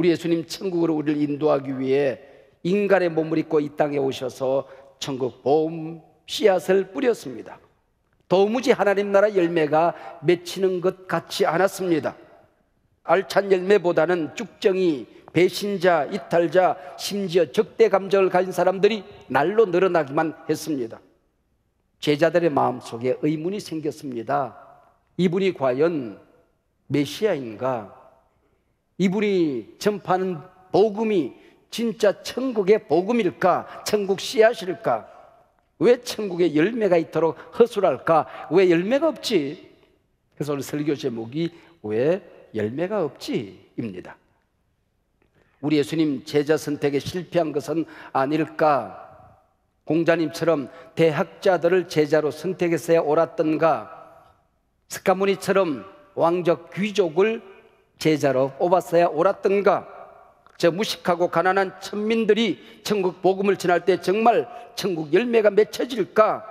우리 예수님 천국으로 우리를 인도하기 위해 인간의 몸을 입고 이 땅에 오셔서 천국 보험 씨앗을 뿌렸습니다. 도무지 하나님 나라 열매가 맺히는 것 같지 않았습니다. 알찬 열매보다는 쭉정이 배신자, 이탈자, 심지어 적대 감정을 가진 사람들이 날로 늘어나기만 했습니다. 제자들의 마음속에 의문이 생겼습니다. 이분이 과연 메시아인가? 이분이 전파하는 복음이 진짜 천국의 복음일까? 천국 씨앗일까? 왜 천국에 열매가 있도록 허술할까? 왜 열매가 없지? 그래서 오늘 설교 제목이 왜 열매가 없지?입니다. 우리 예수님 제자 선택에 실패한 것은 아닐까? 공자님처럼 대학자들을 제자로 선택했어야 옳았던가? 스카무니처럼 왕적 귀족을 제자로 뽑았어야 옳았던가? 저 무식하고 가난한 천민들이 천국 복음을 전할 때 정말 천국 열매가 맺혀질까?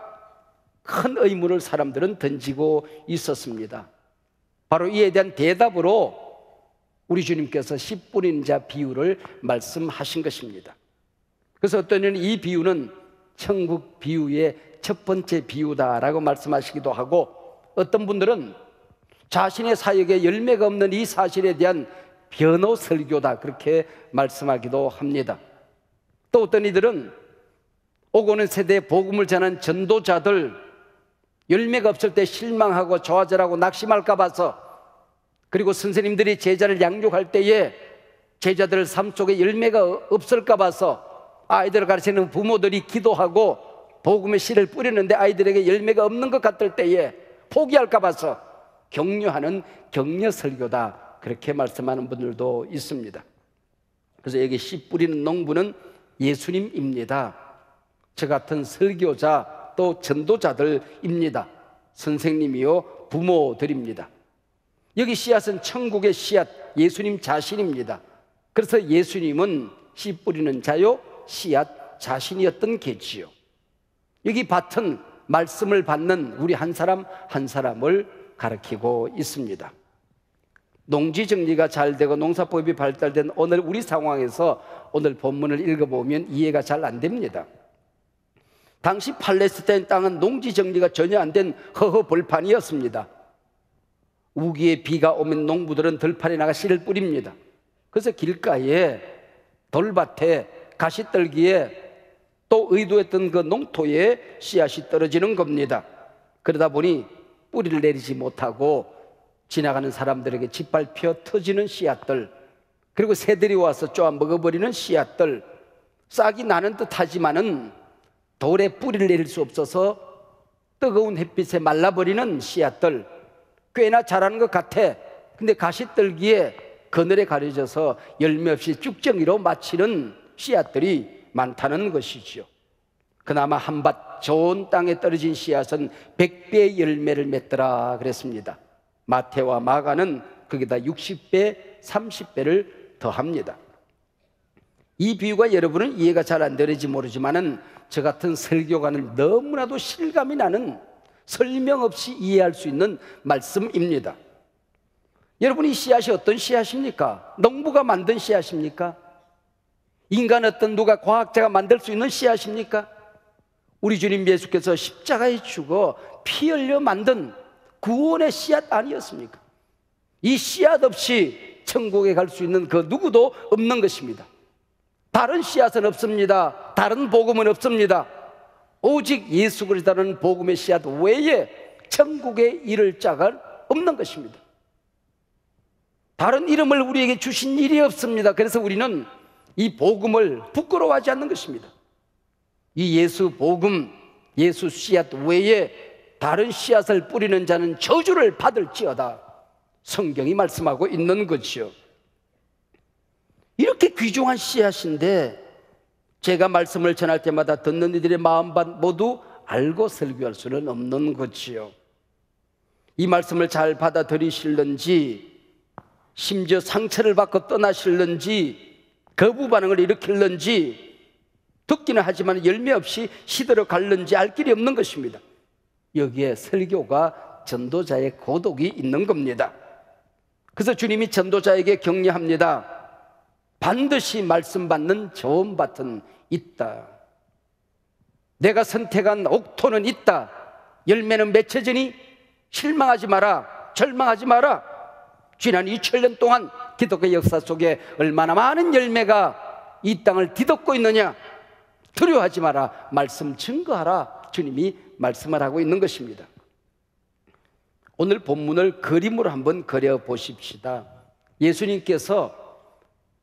큰 의문을 사람들은 던지고 있었습니다. 바로 이에 대한 대답으로 우리 주님께서 씨 뿌리는 자 비유를 말씀하신 것입니다. 그래서 어떤 이는 이 비유는 천국 비유의 첫 번째 비유다라고 말씀하시기도 하고 어떤 분들은 자신의 사역에 열매가 없는 이 사실에 대한 변호 설교다 그렇게 말씀하기도 합니다. 또 어떤 이들은 오고 는 세대에 복음을 전한 전도자들 열매가 없을 때 실망하고 좌절하고 낙심할까 봐서 그리고 선생님들이 제자를 양육할 때에 제자들 삶 속에 열매가 없을까 봐서 아이들을 가르치는 부모들이 기도하고 복음의 씨를 뿌리는데 아이들에게 열매가 없는 것 같을 때에 포기할까 봐서 격려하는 격려 설교다 그렇게 말씀하는 분들도 있습니다. 그래서 여기 씨 뿌리는 농부는 예수님입니다. 저 같은 설교자 또 전도자들입니다. 선생님이요 부모들입니다. 여기 씨앗은 천국의 씨앗 예수님 자신입니다. 그래서 예수님은 씨 뿌리는 자요 씨앗 자신이었던 게지요. 여기 밭은 말씀을 받는 우리 한 사람 한 사람을 가리키고 있습니다. 농지 정리가 잘 되고 농사법이 발달된 오늘 우리 상황에서 오늘 본문을 읽어보면 이해가 잘 안 됩니다. 당시 팔레스타인 땅은 농지 정리가 전혀 안 된 허허 벌판이었습니다. 우기에 비가 오면 농부들은 들판에 나가 씨를 뿌립니다. 그래서 길가에 돌밭에 가시떨기에 또 의도했던 그 농토에 씨앗이 떨어지는 겁니다. 그러다 보니 뿌리를 내리지 못하고 지나가는 사람들에게 짓밟혀 터지는 씨앗들 그리고 새들이 와서 쪼아 먹어버리는 씨앗들 싹이 나는 듯 하지만은 돌에 뿌리를 내릴 수 없어서 뜨거운 햇빛에 말라버리는 씨앗들 꽤나 자라는 것 같아. 근데 가시떨기에 그늘에 가려져서 열매 없이 쭉정이로 마치는 씨앗들이 많다는 것이죠. 그나마 한밭 좋은 땅에 떨어진 씨앗은 백배의 열매를 맺더라 그랬습니다. 마태와 마가는 거기다 60배, 30배를 더합니다. 이 비유가 여러분은 이해가 잘 안 되는지 모르지만은 저 같은 설교관을 너무나도 실감이 나는 설명 없이 이해할 수 있는 말씀입니다. 여러분 이 씨앗이 어떤 씨앗입니까? 농부가 만든 씨앗입니까? 인간 어떤 누가 과학자가 만들 수 있는 씨앗입니까? 우리 주님 예수께서 십자가에 죽어 피 흘려 만든 구원의 씨앗 아니었습니까? 이 씨앗 없이 천국에 갈 수 있는 그 누구도 없는 것입니다. 다른 씨앗은 없습니다. 다른 복음은 없습니다. 오직 예수 그리스도는 복음의 씨앗 외에 천국에 이를 자가 없는 것입니다. 다른 이름을 우리에게 주신 일이 없습니다. 그래서 우리는 이 복음을 부끄러워하지 않는 것입니다. 이 예수 복음, 예수 씨앗 외에 다른 씨앗을 뿌리는 자는 저주를 받을지어다. 성경이 말씀하고 있는 것이요. 이렇게 귀중한 씨앗인데 제가 말씀을 전할 때마다 듣는 이들의 마음반 모두 알고 설교할 수는 없는 것이요. 이 말씀을 잘 받아들이실는지, 심지어 상처를 받고 떠나실는지, 거부 반응을 일으킬는지, 듣기는 하지만 열매 없이 시들어 갈는지 알 길이 없는 것입니다. 여기에 설교가 전도자의 고독이 있는 겁니다. 그래서 주님이 전도자에게 격려합니다. 반드시 말씀 받는 좋은 밭은 있다. 내가 선택한 옥토는 있다. 열매는 맺혀지니 실망하지 마라. 절망하지 마라. 지난 2000년 동안 기독교 역사 속에 얼마나 많은 열매가 이 땅을 뒤덮고 있느냐. 두려워하지 마라. 말씀 증거하라. 주님이 말씀을 하고 있는 것입니다. 오늘 본문을 그림으로 한번 그려 보십시다. 예수님께서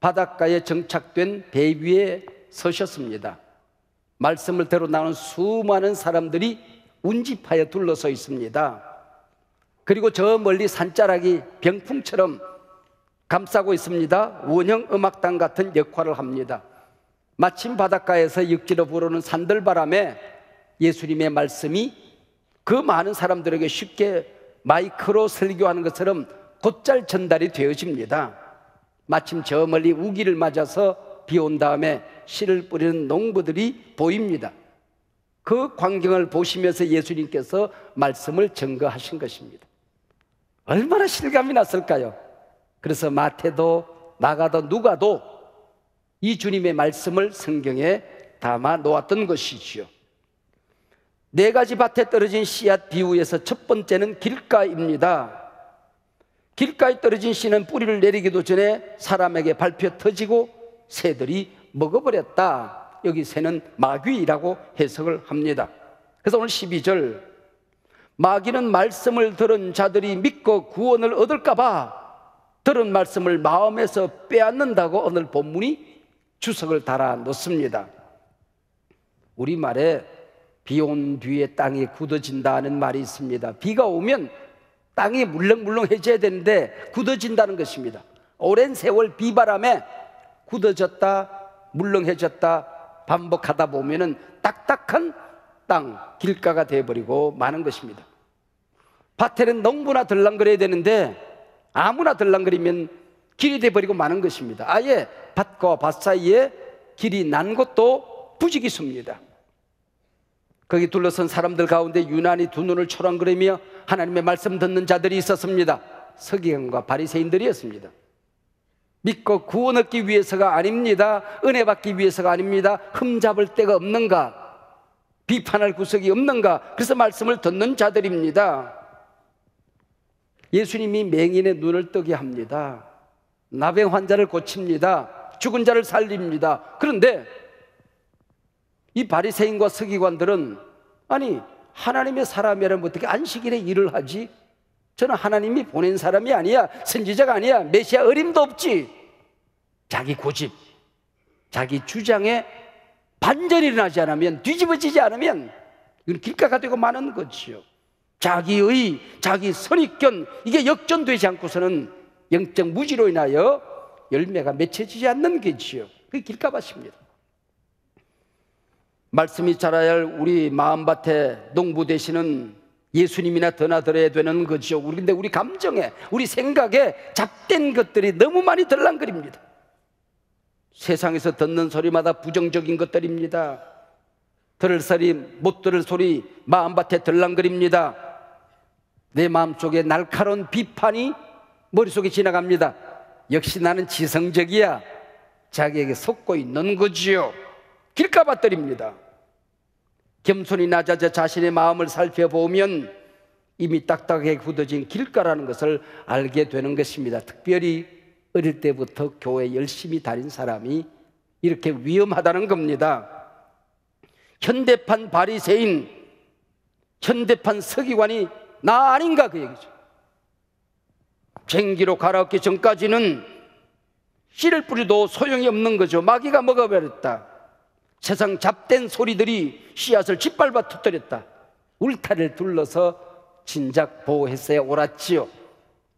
바닷가에 정착된 배 위에 서셨습니다. 말씀을 대로 나오는 수많은 사람들이 운집하여 둘러서 있습니다. 그리고 저 멀리 산자락이 병풍처럼 감싸고 있습니다. 원형 음악당 같은 역할을 합니다. 마침 바닷가에서 육지로 부르는 산들바람에 예수님의 말씀이 그 많은 사람들에게 쉽게 마이크로 설교하는 것처럼 곧잘 전달이 되어집니다. 마침 저 멀리 우기를 맞아서 비 온 다음에 씨를 뿌리는 농부들이 보입니다. 그 광경을 보시면서 예수님께서 말씀을 증거하신 것입니다. 얼마나 실감이 났을까요? 그래서 마태도 나가도 누가도 이 주님의 말씀을 성경에 담아 놓았던 것이지요. 네 가지 밭에 떨어진 씨앗 비유에서 첫 번째는 길가입니다. 길가에 떨어진 씨는 뿌리를 내리기도 전에 사람에게 밟혀 터지고 새들이 먹어버렸다. 여기 새는 마귀라고 해석을 합니다. 그래서 오늘 12절 마귀는 말씀을 들은 자들이 믿고 구원을 얻을까봐 들은 말씀을 마음에서 빼앗는다고 오늘 본문이 주석을 달아 놓습니다. 우리말에 비 온 뒤에 땅이 굳어진다는 말이 있습니다. 비가 오면 땅이 물렁물렁해져야 되는데 굳어진다는 것입니다. 오랜 세월 비바람에 굳어졌다, 물렁해졌다 반복하다 보면은 딱딱한 땅, 길가가 되어버리고 마는 것입니다. 밭에는 농부나 들랑거려야 되는데 아무나 들랑거리면 길이 돼버리고 마는 것입니다. 아예 밭과 밭 사이에 길이 난 것도 부지기수입니다. 거기 둘러선 사람들 가운데 유난히 두 눈을 초랑거리며 하나님의 말씀 듣는 자들이 있었습니다. 서기관과 바리새인들이었습니다. 믿고 구원 얻기 위해서가 아닙니다. 은혜 받기 위해서가 아닙니다. 흠 잡을 데가 없는가? 비판할 구석이 없는가? 그래서 말씀을 듣는 자들입니다. 예수님이 맹인의 눈을 뜨게 합니다. 나병 환자를 고칩니다. 죽은 자를 살립니다. 그런데 이 바리새인과 서기관들은 아니 하나님의 사람이라면 어떻게 안식일에 일을 하지? 저는 하나님이 보낸 사람이 아니야. 선지자가 아니야. 메시아 어림도 없지. 자기 고집, 자기 주장에 반전이 일어나지 않으면 뒤집어지지 않으면 이건 길가가 되고 마는 거지요. 자기의 자기 선입견 이게 역전되지 않고서는 영적 무지로 인하여 열매가 맺혀지지 않는 게지요. 그게 길가밭입니다. 말씀이 자라야 할 우리 마음밭에 농부 되시는 예수님이나 드나들어야 되는 거죠. 근데 우리 감정에, 우리 생각에 잡된 것들이 너무 많이 들랑거립니다. 세상에서 듣는 소리마다 부정적인 것들입니다. 들을 소리, 못 들을 소리, 마음밭에 들랑거립니다. 내 마음속에 날카로운 비판이 머릿속에 지나갑니다. 역시 나는 지성적이야. 자기에게 속고 있는 거지요. 길가밭 들입니다. 겸손히 낮아져 자신의 마음을 살펴보면 이미 딱딱하게 굳어진 길가라는 것을 알게 되는 것입니다. 특별히 어릴 때부터 교회 열심히 다닌 사람이 이렇게 위험하다는 겁니다. 현대판 바리새인, 현대판 서기관이 나 아닌가 그 얘기죠. 쟁기로 갈아엎기 전까지는 씨를 뿌리도 소용이 없는 거죠. 마귀가 먹어버렸다. 세상 잡된 소리들이 씨앗을 짓밟아 터뜨렸다. 울타리를 둘러서 진작 보호했어야 옳았지요.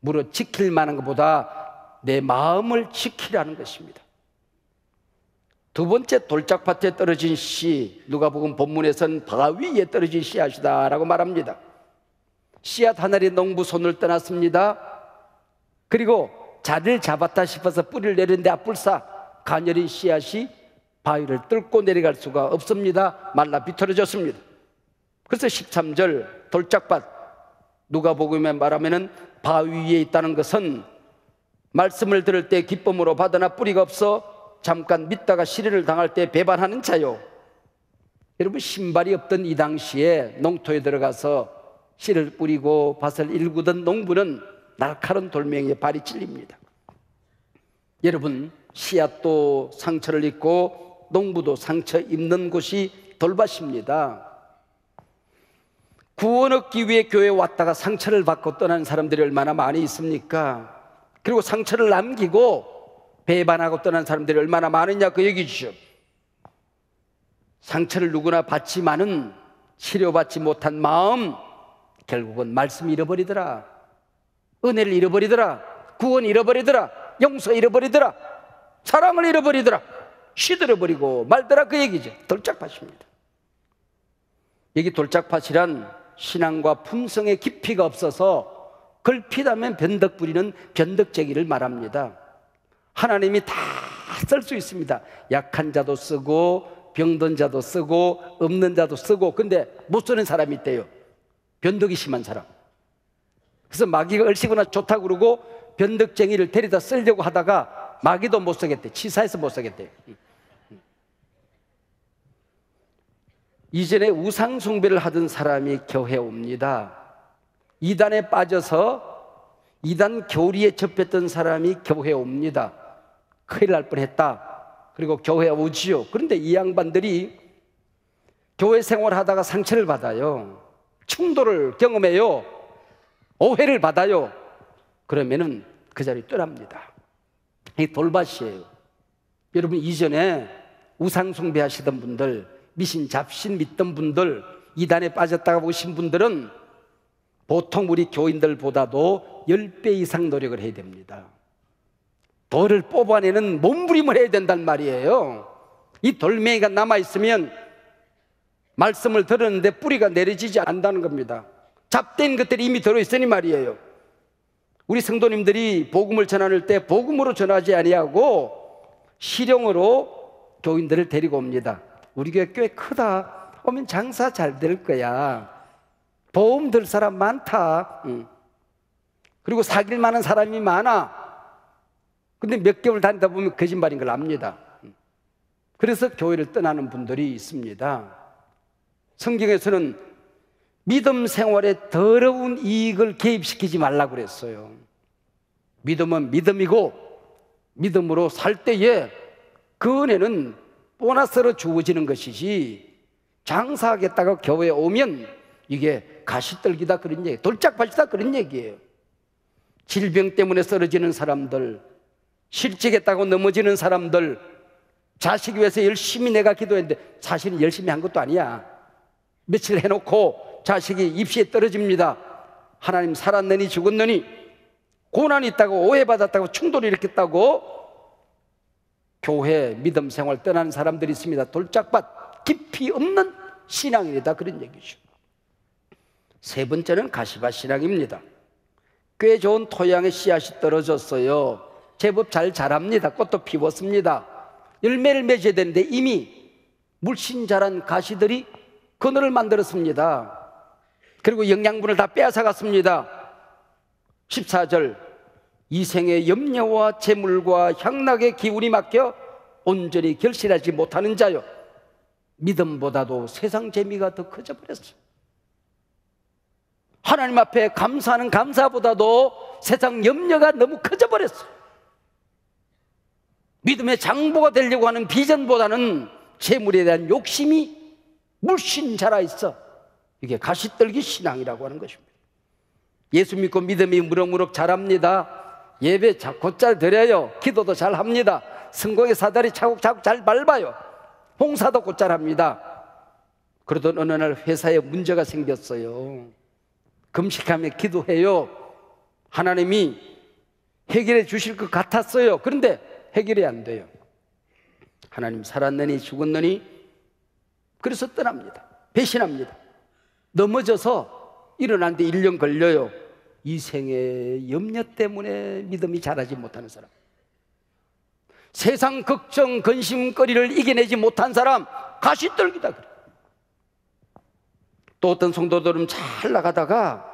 무릇 지킬 만한 것보다 내 마음을 지키라는 것입니다. 두 번째 돌짝밭에 떨어진 씨, 누가복음 본문에선 바위에 떨어진 씨앗이다라고 말합니다. 씨앗 하나리 농부 손을 떠났습니다. 그리고 자리를 잡았다 싶어서 뿌리를 내렸는데 앞불사 가녀린 씨앗이 바위를 뚫고 내려갈 수가 없습니다. 말라 비틀어졌습니다. 그래서 13절 돌짝밭 누가 복음에 말하면은 바위 위에 있다는 것은 말씀을 들을 때 기쁨으로 받으나 뿌리가 없어 잠깐 믿다가 시련을 당할 때 배반하는 자요. 여러분 신발이 없던 이 당시에 농토에 들어가서 씨를 뿌리고 밭을 일구던 농부는 날카로운 돌멩이에 발이 찔립니다. 여러분 씨앗도 상처를 입고 농부도 상처 입는 곳이 돌밭입니다. 구원 얻기 위해 교회에 왔다가 상처를 받고 떠나는 사람들이 얼마나 많이 있습니까? 그리고 상처를 남기고 배반하고 떠난 사람들이 얼마나 많으냐 그 얘기죠. 상처를 누구나 받지만은 치료받지 못한 마음 결국은 말씀 잃어버리더라. 은혜를 잃어버리더라. 구원 잃어버리더라. 용서 잃어버리더라. 사랑을 잃어버리더라. 시들어버리고 말더라 그 얘기죠. 돌짝밭입니다. 여기 돌짝밭이란 신앙과 품성의 깊이가 없어서 걸핏하면 변덕 부리는 변덕쟁이를 말합니다. 하나님이 다 쓸 수 있습니다. 약한 자도 쓰고 병든 자도 쓰고 없는 자도 쓰고 근데 못 쓰는 사람이 있대요. 변덕이 심한 사람. 그래서 마귀가 얼씨구나 좋다고 그러고 변덕쟁이를 데려다 쓰려고 하다가 마귀도 못 쓰겠대. 치사해서 못 쓰겠대. 이전에 우상 숭배를 하던 사람이 교회 옵니다. 이단에 빠져서 이단 교리에 접했던 사람이 교회 옵니다. 큰일 날 뻔했다. 그리고 교회 오지요. 그런데 이 양반들이 교회 생활하다가 상처를 받아요. 충돌을 경험해요. 오해를 받아요. 그러면은 그 자리 떠납니다. 이 돌밭이에요. 여러분 이전에 우상 숭배 하시던 분들, 미신 잡신 믿던 분들, 이단에 빠졌다가 오신 분들은 보통 우리 교인들보다도 10배 이상 노력을 해야 됩니다. 돌을 뽑아내는 몸부림을 해야 된단 말이에요. 이 돌멩이가 남아있으면 말씀을 들었는데 뿌리가 내려지지 않는다는 겁니다. 잡된 것들이 이미 들어있으니 말이에요. 우리 성도님들이 복음을 전하는 때 복음으로 전하지 아니하고 실용으로 교인들을 데리고 옵니다. 우리 교회 꽤 크다. 오면 장사 잘 될 거야. 보험 들 사람 많다. 그리고 사귈 만한 사람이 많아. 근데 몇 개월 다니다 보면 거짓말인 걸 압니다. 그래서 교회를 떠나는 분들이 있습니다. 성경에서는 믿음 생활에 더러운 이익을 개입시키지 말라고 그랬어요. 믿음은 믿음이고 믿음으로 살 때에 그 은혜는 보너스로 주어지는 것이지 장사하겠다가 교회에 오면 이게 가시떨기다 그런 얘기, 돌짝밭이다 그런 얘기예요. 질병 때문에 쓰러지는 사람들, 실직했다고 넘어지는 사람들, 자식 위해서 열심히 내가 기도했는데 사실은 열심히 한 것도 아니야. 며칠 해놓고 자식이 입시에 떨어집니다. 하나님 살았느니 죽었느니 고난이 있다고 오해받았다고 충돌이 일으켰다고 교회 믿음 생활 떠나는 사람들이 있습니다. 돌짝밭 깊이 없는 신앙이다 그런 얘기죠. 세 번째는 가시밭 신앙입니다. 꽤 좋은 토양에 씨앗이 떨어졌어요. 제법 잘 자랍니다. 꽃도 피웠습니다. 열매를 맺어야 되는데 이미 물씬 자란 가시들이 그늘을 만들었습니다. 그리고 영양분을 다 빼앗아 갔습니다. 14절 이생의 염려와 재물과 향락의 기운이 막혀 온전히 결실하지 못하는 자요. 믿음보다도 세상 재미가 더 커져 버렸어. 하나님 앞에 감사하는 감사보다도 세상 염려가 너무 커져 버렸어. 믿음의 장보가 되려고 하는 비전보다는 재물에 대한 욕심이 물씬 자라 있어. 이게 가시떨기 신앙이라고 하는 것입니다. 예수 믿고 믿음이 무럭무럭 자랍니다. 예배 곧잘 드려요. 기도도 잘 합니다. 성공의 사다리 차곡차곡 잘 밟아요. 봉사도 곧잘 합니다. 그러던 어느 날 회사에 문제가 생겼어요. 금식하며 기도해요. 하나님이 해결해 주실 것 같았어요. 그런데 해결이 안 돼요. 하나님 살았느니 죽었느니 그래서 떠납니다. 배신합니다. 넘어져서 일어났는데 1년 걸려요. 이 생의 염려 때문에 믿음이 자라지 못하는 사람. 세상 걱정, 근심거리를 이겨내지 못한 사람, 가시떨기다. 그래. 또 어떤 성도들은 잘 나가다가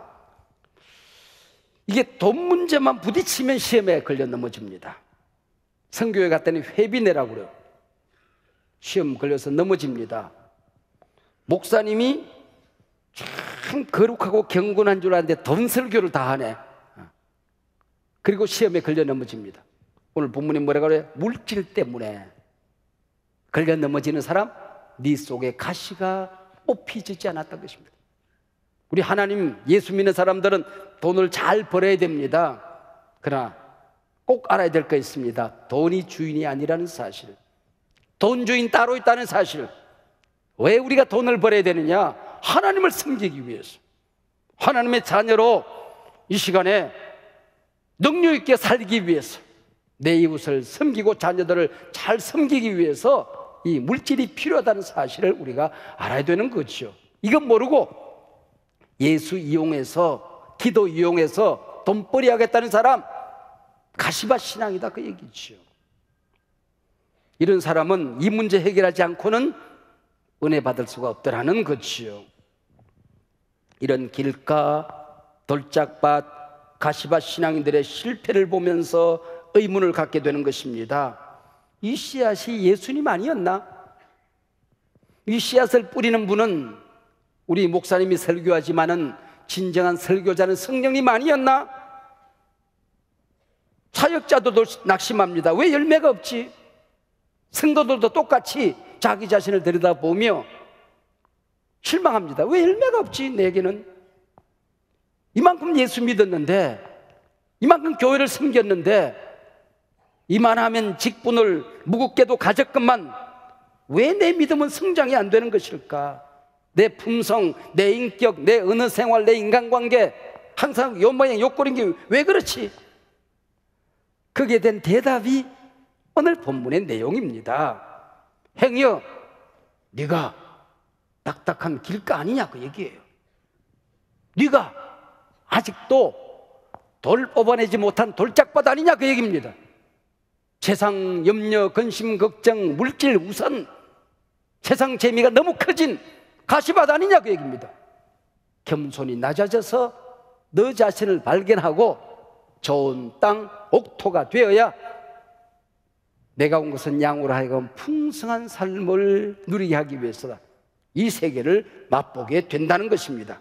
이게 돈 문제만 부딪히면 시험에 걸려 넘어집니다. 성교회 갔더니 회비 내라고 그래요. 시험 걸려서 넘어집니다. 목사님이 참 거룩하고 경건한 줄 알았는데 돈 설교를 다 하네. 그리고 시험에 걸려 넘어집니다. 오늘 본문이 뭐라고 그래요? 물질 때문에 걸려 넘어지는 사람, 네 속에 가시가 뽑히지 않았던 것입니다. 우리 하나님 예수 믿는 사람들은 돈을 잘 벌어야 됩니다. 그러나 꼭 알아야 될 거 있습니다. 돈이 주인이 아니라는 사실. 돈 주인 따로 있다는 사실. 왜 우리가 돈을 벌어야 되느냐? 하나님을 섬기기 위해서. 하나님의 자녀로 이 시간에 능력 있게 살기 위해서 내 이웃을 섬기고 자녀들을 잘 섬기기 위해서 이 물질이 필요하다는 사실을 우리가 알아야 되는 거죠. 이건 모르고 예수 이용해서 기도 이용해서 돈벌이 하겠다는 사람 가시바 신앙이다 그 얘기죠. 이런 사람은 이 문제 해결하지 않고는 은혜 받을 수가 없더라는 거지요. 이런 길가, 돌짝밭, 가시밭 신앙인들의 실패를 보면서 의문을 갖게 되는 것입니다. 이 씨앗이 예수님 아니었나? 이 씨앗을 뿌리는 분은 우리 목사님이 설교하지만은 진정한 설교자는 성령님 아니었나? 사역자들도 낙심합니다. 왜 열매가 없지? 성도들도 똑같이 자기 자신을 들여다보며 실망합니다. 왜 열매가 없지? 내게는 이만큼 예수 믿었는데 이만큼 교회를 섬겼는데 이만하면 직분을 무겁게도 가졌건만 왜 내 믿음은 성장이 안 되는 것일까? 내 품성, 내 인격, 내 어느 생활, 내 인간관계 항상 요 모양 요꼴인 게왜 그렇지? 그게 된 대답이 오늘 본문의 내용입니다. 행여 네가 딱딱한 길가 아니냐 그 얘기예요. 네가 아직도 돌 뽑아내지 못한 돌짝밭 아니냐 그 얘기입니다. 세상 염려, 근심, 걱정, 물질 우선 세상 재미가 너무 커진 가시밭 아니냐 그 얘기입니다. 겸손이 낮아져서 너 자신을 발견하고 좋은 땅, 옥토가 되어야 내가 온 것은 양으로 하여금 풍성한 삶을 누리게 하기 위해서다. 이 세계를 맛보게 된다는 것입니다.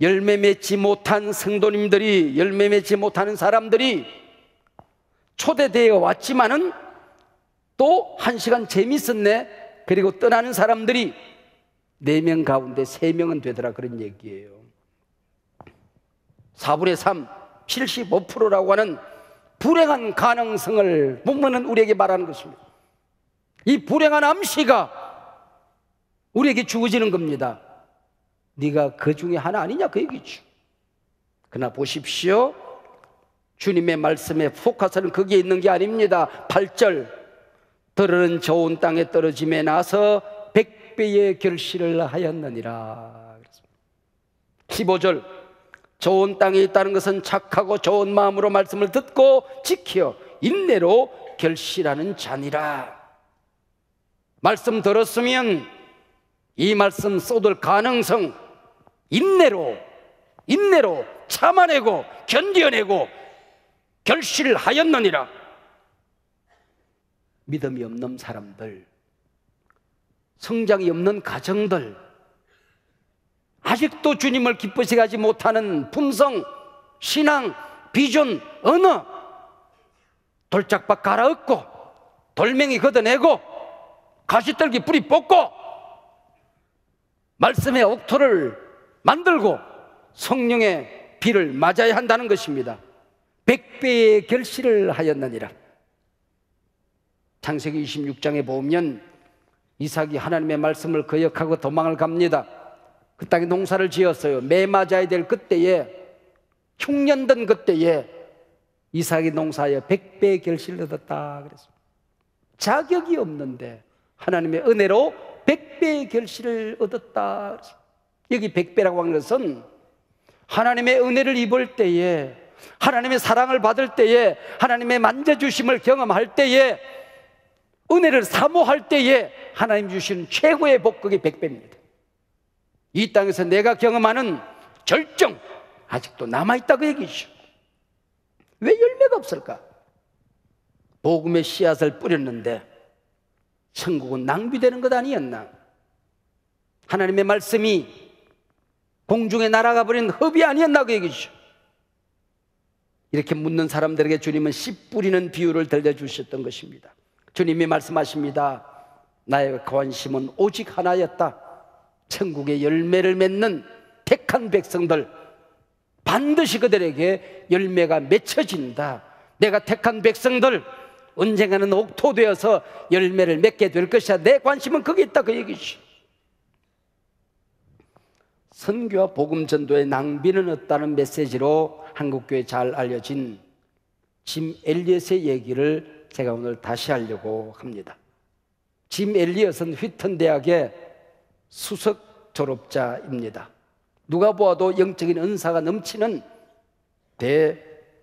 열매 맺지 못한 성도님들이, 열매 맺지 못하는 사람들이 초대되어 왔지만은 또 한 시간 재밌었네. 그리고 떠나는 사람들이 네 명 가운데 세 명은 되더라. 그런 얘기예요. 4분의 3, 75%라고 하는 불행한 가능성을 본문은 우리에게 말하는 것입니다. 이 불행한 암시가 우리에게 주어지는 겁니다. 네가 그 중에 하나 아니냐 그 얘기죠. 그러나 보십시오. 주님의 말씀의 포커스는 거기에 있는 게 아닙니다. 8절 들은 좋은 땅에 떨어짐에 나서 백배의 결실을 하였느니라. 15절 좋은 땅에 있다는 것은 착하고 좋은 마음으로 말씀을 듣고 지켜 인내로 결실하는 자니라. 말씀 들었으면 이 말씀 쏟을 가능성 인내로 인내로 참아내고 견뎌내고 결실을 하였느니라. 믿음이 없는 사람들, 성장이 없는 가정들, 아직도 주님을 기쁘시게 하지 못하는 품성, 신앙, 비전, 언어, 돌짝박 갈아엎고, 돌멩이 걷어내고, 가시떨기 뿌리 뽑고, 말씀의 옥토를 만들고, 성령의 비를 맞아야 한다는 것입니다. 백배의 결실을 하였느니라. 창세기 26장에 보면 이삭이 하나님의 말씀을 거역하고 도망을 갑니다. 그 땅에 농사를 지었어요. 매 맞아야 될 그때에 흉년된 그때에 이삭이 농사에 백배의 결실을 얻었다 그랬습니다. 자격이 없는데 하나님의 은혜로 백배의 결실을 얻었다. 여기 백배라고 하는 것은 하나님의 은혜를 입을 때에 하나님의 사랑을 받을 때에 하나님의 만져주심을 경험할 때에 은혜를 사모할 때에 하나님 주신 최고의 복극이 백배입니다. 이 땅에서 내가 경험하는 절정 아직도 남아있다 그 얘기죠. 왜 열매가 없을까? 복음의 씨앗을 뿌렸는데 천국은 낭비되는 것 아니었나? 하나님의 말씀이 공중에 날아가 버린 흡이 아니었나 그 얘기죠. 이렇게 묻는 사람들에게 주님은 씨 뿌리는 비유를 들려주셨던 것입니다. 주님이 말씀하십니다. 나의 관심은 오직 하나였다. 천국의 열매를 맺는 택한 백성들 반드시 그들에게 열매가 맺혀진다. 내가 택한 백성들 언젠가는 옥토되어서 열매를 맺게 될 것이야. 내 관심은 거기 있다 그 얘기지. 선교와 복음 전도의 낭비는 없다는 메시지로 한국교회 잘 알려진 짐 엘리엇의 얘기를 제가 오늘 다시 하려고 합니다. 짐 엘리엇은 휘턴 대학의 수석 졸업자입니다. 누가 보아도 영적인 은사가 넘치는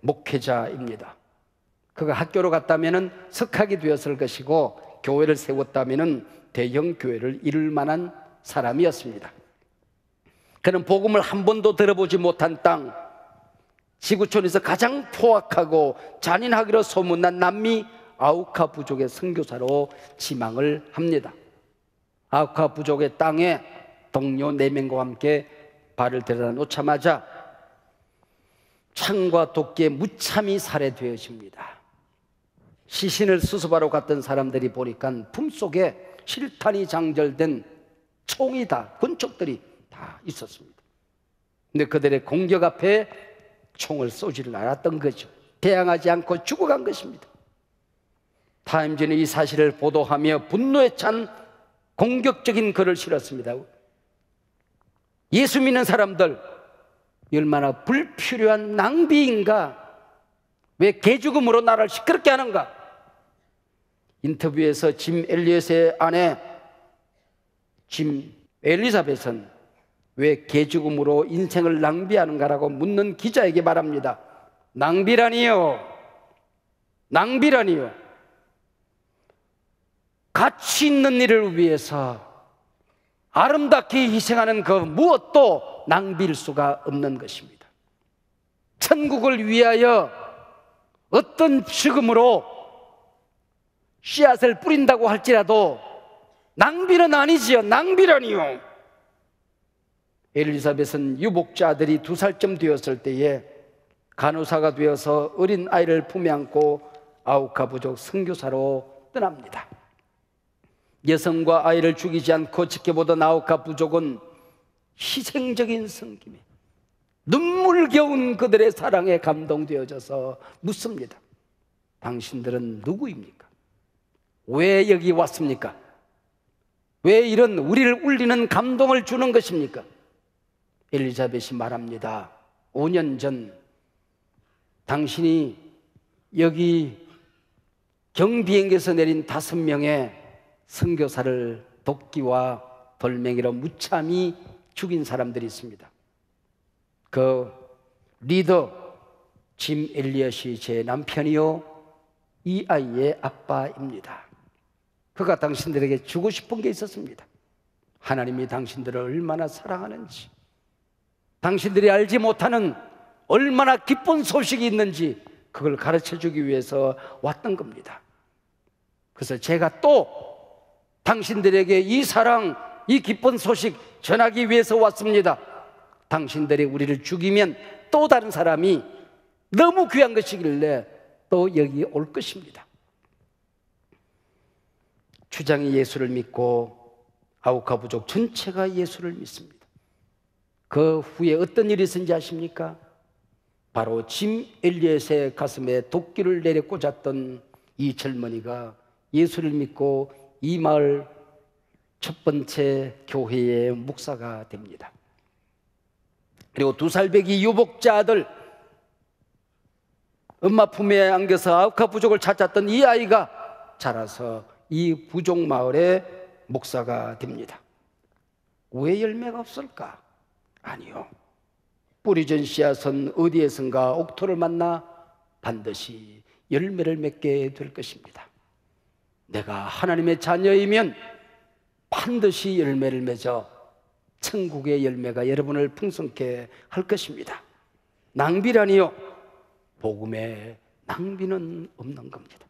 대목회자입니다. 그가 학교로 갔다면 석학이 되었을 것이고 교회를 세웠다면 대형 교회를 이룰 만한 사람이었습니다. 그는 복음을 한 번도 들어보지 못한 땅, 지구촌에서 가장 포악하고 잔인하기로 소문난 남미 아우카 부족의 선교사로 지망을 합니다. 아우카 부족의 땅에 동료 네 명과 함께 발을 들여다 놓자마자 창과 도끼에 무참히 살해되어집니다. 시신을 수습하러 갔던 사람들이 보니까 품속에 실탄이 장절된 총이 다, 군촉들이 다 있었습니다. 근데 그들의 공격 앞에 총을 쏘지를 않았던 거죠. 대항하지 않고 죽어간 것입니다. 타임즈는 이 사실을 보도하며 분노에 찬 공격적인 글을 실었습니다. 예수 믿는 사람들 얼마나 불필요한 낭비인가? 왜 개죽음으로 나를 시끄럽게 하는가? 인터뷰에서 짐 엘리엇의 아내 짐 엘리사벳은 왜 개죽음으로 인생을 낭비하는가라고 묻는 기자에게 말합니다. 낭비라니요. 낭비라니요. 가치 있는 일을 위해서 아름답게 희생하는 그 무엇도 낭비일 수가 없는 것입니다. 천국을 위하여 어떤 죽음으로 씨앗을 뿌린다고 할지라도 낭비는 아니지요. 낭비라니요. 엘리사벳은 유복자들이 두 살쯤 되었을 때에 간호사가 되어서 어린 아이를 품에 안고 아우카 부족 선교사로 떠납니다. 여성과 아이를 죽이지 않고 지켜보던 아우카 부족은 희생적인 성김에 눈물겨운 그들의 사랑에 감동되어져서 묻습니다. 당신들은 누구입니까? 왜 여기 왔습니까? 왜 이런 우리를 울리는 감동을 주는 것입니까? 엘리자벳이 말합니다. 5년 전 당신이 여기 경비행에서 내린 다섯 명의 선교사를 도끼와 돌멩이로 무참히 죽인 사람들이 있습니다. 그 리더 짐 엘리엇이 제 남편이요 이 아이의 아빠입니다. 그가 당신들에게 주고 싶은 게 있었습니다. 하나님이 당신들을 얼마나 사랑하는지, 당신들이 알지 못하는 얼마나 기쁜 소식이 있는지 그걸 가르쳐 주기 위해서 왔던 겁니다. 그래서 제가 또 당신들에게 이 사랑, 이 기쁜 소식 전하기 위해서 왔습니다. 당신들이 우리를 죽이면 또 다른 사람이 너무 귀한 것이길래 또 여기 올 것입니다. 주장이 예수를 믿고 아우카 부족 전체가 예수를 믿습니다. 그 후에 어떤 일이 있었는지 아십니까? 바로 짐 엘리엇의 가슴에 도끼를 내려 꽂았던 이 젊은이가 예수를 믿고 이 마을 첫 번째 교회의 목사가 됩니다. 그리고 두 살배기 유복자 아들 엄마 품에 안겨서 아우카 부족을 찾았던 이 아이가 자라서 이 부족 마을의 목사가 됩니다. 왜 열매가 없을까? 아니요. 뿌리전 씨앗은 어디에선가 옥토를 만나 반드시 열매를 맺게 될 것입니다. 내가 하나님의 자녀이면 반드시 열매를 맺어 천국의 열매가 여러분을 풍성케 할 것입니다. 낭비라니요. 복음에 낭비는 없는 겁니다.